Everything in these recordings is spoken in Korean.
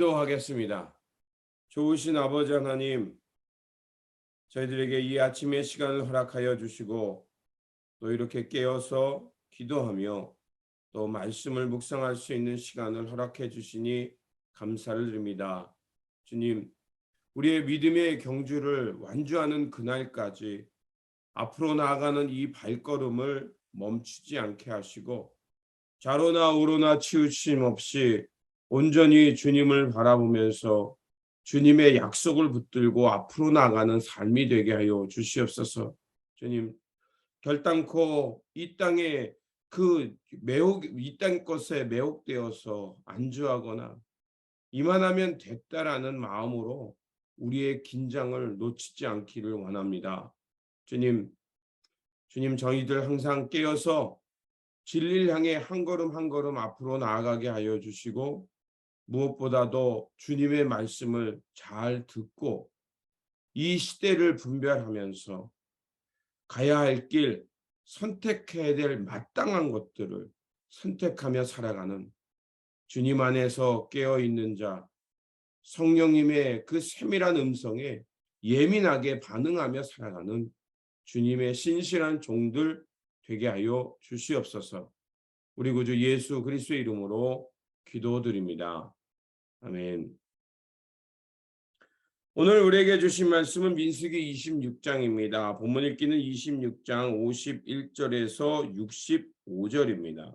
기도하겠습니다. 좋으신 아버지 하나님, 저희들에게 이 아침의 시간을 허락하여 주시고 또 이렇게 깨어서 기도하며 또 말씀을 묵상할 수 있는 시간을 허락해 주시니 감사를 드립니다. 주님, 우리의 믿음의 경주를 완주하는 그날까지 앞으로 나아가는 이 발걸음을 멈추지 않게 하시고 좌로나 우로나 치우침 없이 온전히 주님을 바라보면서 주님의 약속을 붙들고 앞으로 나가는 삶이 되게 하여 주시옵소서. 주님 결단코 이 땅에 그 매혹 이 땅 것에 매혹되어서 안주하거나 이만하면 됐다라는 마음으로 우리의 긴장을 놓치지 않기를 원합니다. 주님, 주님 저희들 항상 깨어서 진리를 향해 한 걸음 한 걸음 앞으로 나아가게 하여 주시고 무엇보다도 주님의 말씀을 잘 듣고 이 시대를 분별하면서 가야 할 길, 선택해야 될 마땅한 것들을 선택하며 살아가는 주님 안에서 깨어 있는 자, 성령님의 그 세밀한 음성에 예민하게 반응하며 살아가는 주님의 신실한 종들 되게 하여 주시옵소서. 우리 구주 예수 그리스도의 이름으로 기도드립니다. 아멘. 오늘 우리에게 주신 말씀은 민수기 26장입니다. 본문 읽기는 26장 51절에서 65절입니다.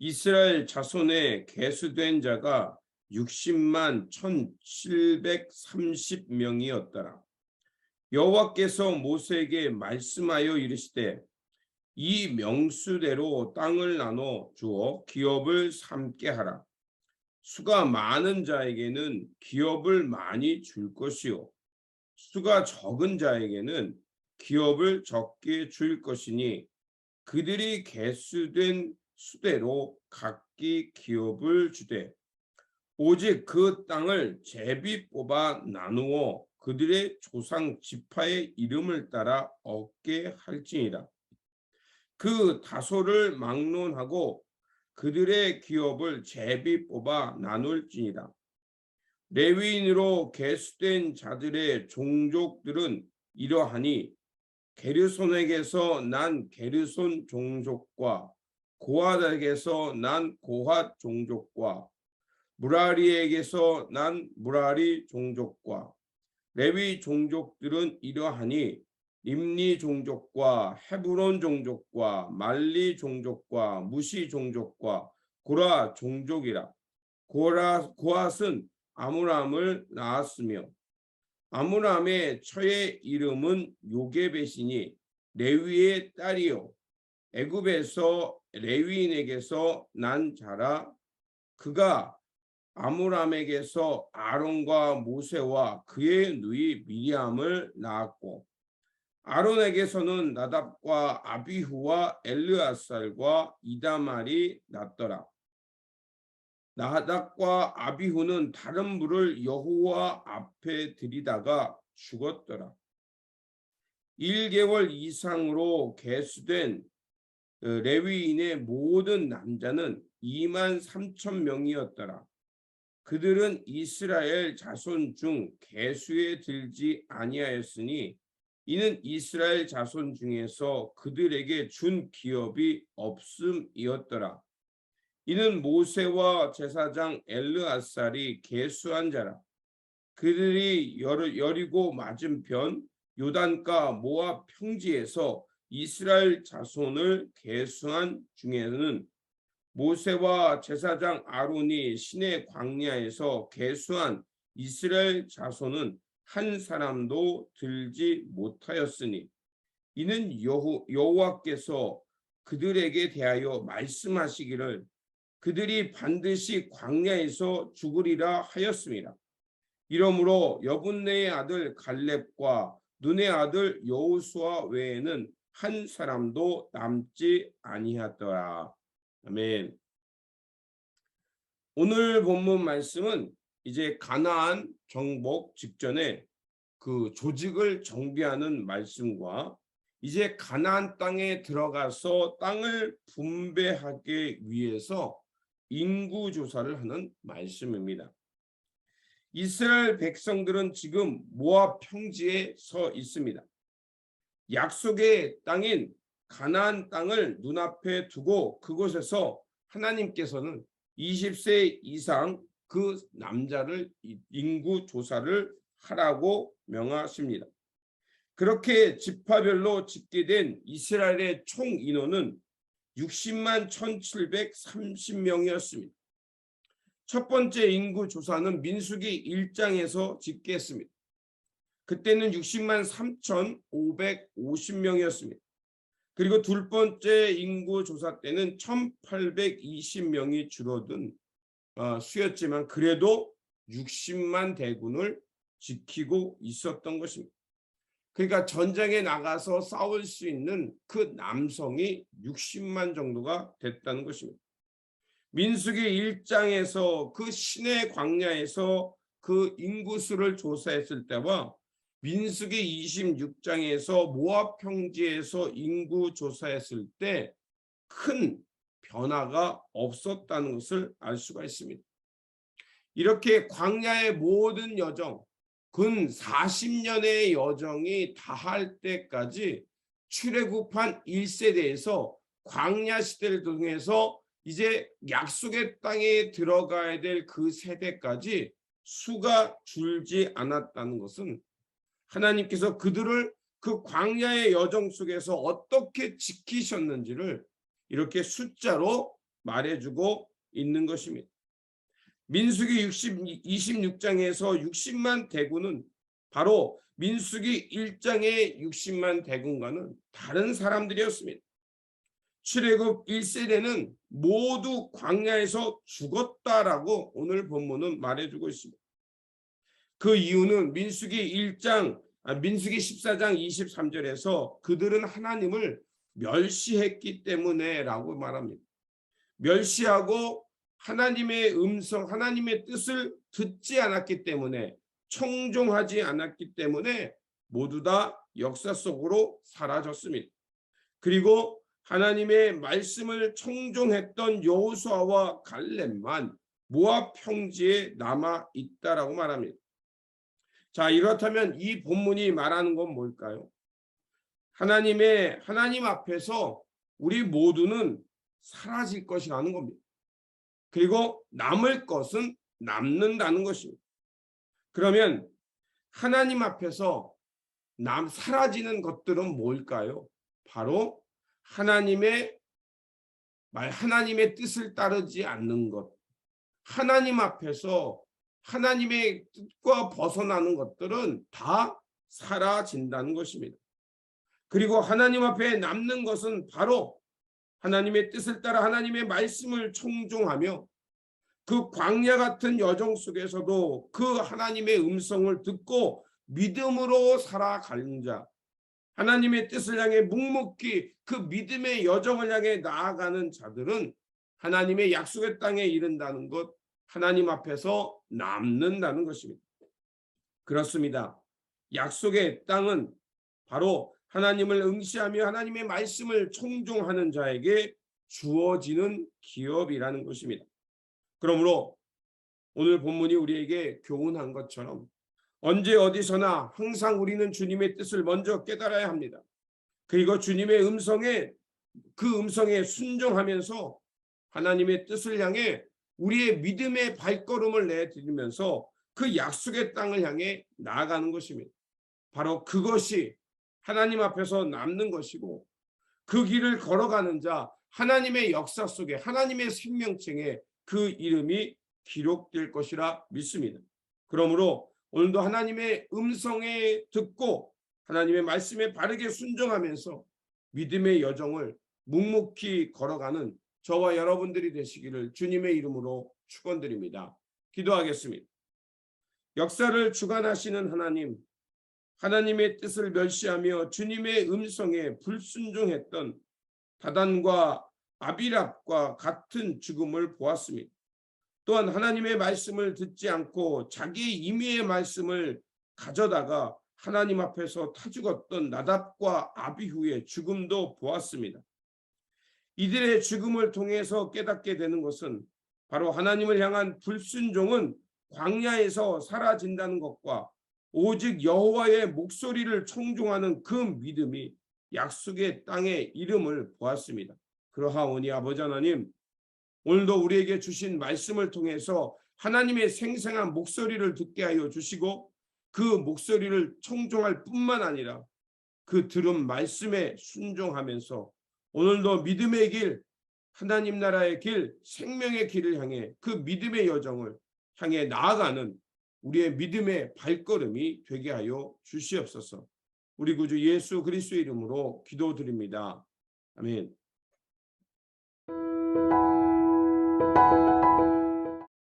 이스라엘 자손의 계수된 자가 60만 1730명이었더라. 여호와께서 모세에게 말씀하여 이르시되 이 명수대로 땅을 나눠 주어 기업을 삼게 하라. 수가 많은 자에게는 기업을 많이 줄 것이요. 수가 적은 자에게는 기업을 적게 줄 것이니 그들이 개수된 수대로 각기 기업을 주되 오직 그 땅을 제비 뽑아 나누어 그들의 조상 지파의 이름을 따라 얻게 할지니라. 그 다소를 막론하고 그들의 기업을 제비 뽑아 나눌지니라. 레위인으로 계수된 자들의 종족들은 이러하니 게르손에게서 난 게르손 종족과 고핫에게서 난 고핫 종족과 무라리에게서 난 무라리 종족과 레위 종족들은 이러하니 림리 종족과 헤브론 종족과 말리 종족과 무시 종족과 고라 종족이라. 고라 고앗은 아므람을 낳았으며 아므람의 처의 이름은 요게벳이니 레위의 딸이요. 애굽에서 레위인에게서 난 자라. 그가 아므람에게서 아론과 모세와 그의 누이 미리암을 낳았고 아론에게서는 나답과 아비후와 엘르아살과 이다말이 났더라. 나답과 아비후는 다른 불을 여호와 앞에 들이다가 죽었더라. 1개월 이상으로 개수된 어, 레위인의 모든 남자는 2만 3천 명이었더라. 그들은 이스라엘 자손 중 개수에 들지 아니하였으니 이는 이스라엘 자손 중에서 그들에게 준 기업이 없음이었더라. 이는 모세와 제사장 엘르아살이 계수한 자라. 그들이 여리고 맞은편 요단가 모압 평지에서 이스라엘 자손을 계수한 중에는 모세와 제사장 아론이 신의 광야에서 계수한 이스라엘 자손은 한 사람도 들지 못하였으니 이는 여호, 여호와께서 그들에게 대하여 말씀하시기를 그들이 반드시 광야에서 죽으리라 하였습니다. 이러므로 여분네의 아들 갈렙과 눈의 아들 여호수아 외에는 한 사람도 남지 아니하더라. 아멘. 오늘 본문 말씀은 이제 가나안 정복 직전에 그 조직을 정비하는 말씀과 이제 가나안 땅에 들어가서 땅을 분배하기 위해서 인구 조사를 하는 말씀입니다. 이스라엘 백성들은 지금 모압 평지에 서 있습니다. 약속의 땅인 가나안 땅을 눈앞에 두고 그곳에서 하나님께서는 20세 이상 그 남자를 인구 조사를 하라고 명하십니다. 그렇게 지파별로 집계된 이스라엘의 총 인원은 60만 1730명이었습니다. 첫 번째 인구 조사는 민수기 1장에서 집계했습니다. 그때는 60만 3,550명이었습니다. 그리고 둘 번째 인구 조사 때는 1,820명이 줄어든 어, 수였지만 그래도 60만 대군을 지키고 있었던 것입니다. 그러니까 전장에 나가서 싸울 수 있는 그 남성이 60만 정도가 됐다는 것입니다. 민수기 1장에서 그 신의 광야에서 그 인구수를 조사했을 때와 민수기 26장에서 모압 평지에서 인구 조사했을 때 큰 변화가 없었다는 것을 알 수가 있습니다. 이렇게 광야의 모든 여정, 근 40년의 여정이 다할 때까지 출애굽한 1세대에서 광야 시대를 통해서 이제 약속의 땅에 들어가야 될 그 세대까지 수가 줄지 않았다는 것은 하나님께서 그들을 그 광야의 여정 속에서 어떻게 지키셨는지를 이렇게 숫자로 말해주고 있는 것입니다. 민수기 60, 26장에서 60만 대군은 바로 민수기 1장의 60만 대군과는 다른 사람들이었습니다. 출애굽 1세대는 모두 광야에서 죽었다라고 오늘 본문은 말해주고 있습니다. 그 이유는 민수기 1장, 아, 민수기 14장 23절에서 그들은 하나님을 멸시했기 때문에라고 말합니다. 멸시하고 하나님의 음성, 하나님의 뜻을 듣지 않았기 때문에 청종하지 않았기 때문에 모두 다 역사 속으로 사라졌습니다. 그리고 하나님의 말씀을 청종했던 여호수아와 갈렙만 모압 평지에 남아 있다라고 말합니다. 자, 이렇다면 이 본문이 말하는 건 뭘까요? 하나님의 하나님 앞에서 우리 모두는 사라질 것이라는 겁니다. 그리고 남을 것은 남는다는 것입니다. 그러면 하나님 앞에서 남 사라지는 것들은 뭘까요? 바로 하나님의 말 하나님의 뜻을 따르지 않는 것. 하나님 앞에서 하나님의 뜻과 벗어나는 것들은 다 사라진다는 것입니다. 그리고 하나님 앞에 남는 것은 바로 하나님의 뜻을 따라 하나님의 말씀을 청종하며 그 광야 같은 여정 속에서도 그 하나님의 음성을 듣고 믿음으로 살아가는 자, 하나님의 뜻을 향해 묵묵히 그 믿음의 여정을 향해 나아가는 자들은 하나님의 약속의 땅에 이른다는 것, 하나님 앞에서 남는다는 것입니다. 그렇습니다. 약속의 땅은 바로 하나님을 응시하며 하나님의 말씀을 청종하는 자에게 주어지는 기업이라는 것입니다. 그러므로 오늘 본문이 우리에게 교훈한 것처럼 언제 어디서나 항상 우리는 주님의 뜻을 먼저 깨달아야 합니다. 그리고 주님의 음성에 그 음성에 순종하면서 하나님의 뜻을 향해 우리의 믿음의 발걸음을 내드리면서 그 약속의 땅을 향해 나아가는 것입니다. 바로 그것이 하나님 앞에서 남는 것이고 그 길을 걸어가는 자 하나님의 역사 속에 하나님의 생명층에 그 이름이 기록될 것이라 믿습니다. 그러므로 오늘도 하나님의 음성에 듣고 하나님의 말씀에 바르게 순종하면서 믿음의 여정을 묵묵히 걸어가는 저와 여러분들이 되시기를 주님의 이름으로 축원드립니다. 기도하겠습니다. 역사를 주관하시는 하나님, 하나님의 뜻을 멸시하며 주님의 음성에 불순종했던 다단과 아비랍과 같은 죽음을 보았습니다. 또한 하나님의 말씀을 듣지 않고 자기 임의의 말씀을 가져다가 하나님 앞에서 타 죽었던 나답과 아비후의 죽음도 보았습니다. 이들의 죽음을 통해서 깨닫게 되는 것은 바로 하나님을 향한 불순종은 광야에서 사라진다는 것과 오직 여호와의 목소리를 청종하는 그 믿음이 약속의 땅에 이름을 보았습니다. 그러하오니 아버지 하나님 오늘도 우리에게 주신 말씀을 통해서 하나님의 생생한 목소리를 듣게 하여 주시고 그 목소리를 청종할 뿐만 아니라 그 들은 말씀에 순종하면서 오늘도 믿음의 길, 하나님 나라의 길, 생명의 길을 향해 그 믿음의 여정을 향해 나아가는 우리의 믿음의 발걸음이 되게 하여 주시옵소서. 우리 구주 예수 그리스도의 이름으로 기도드립니다. 아멘.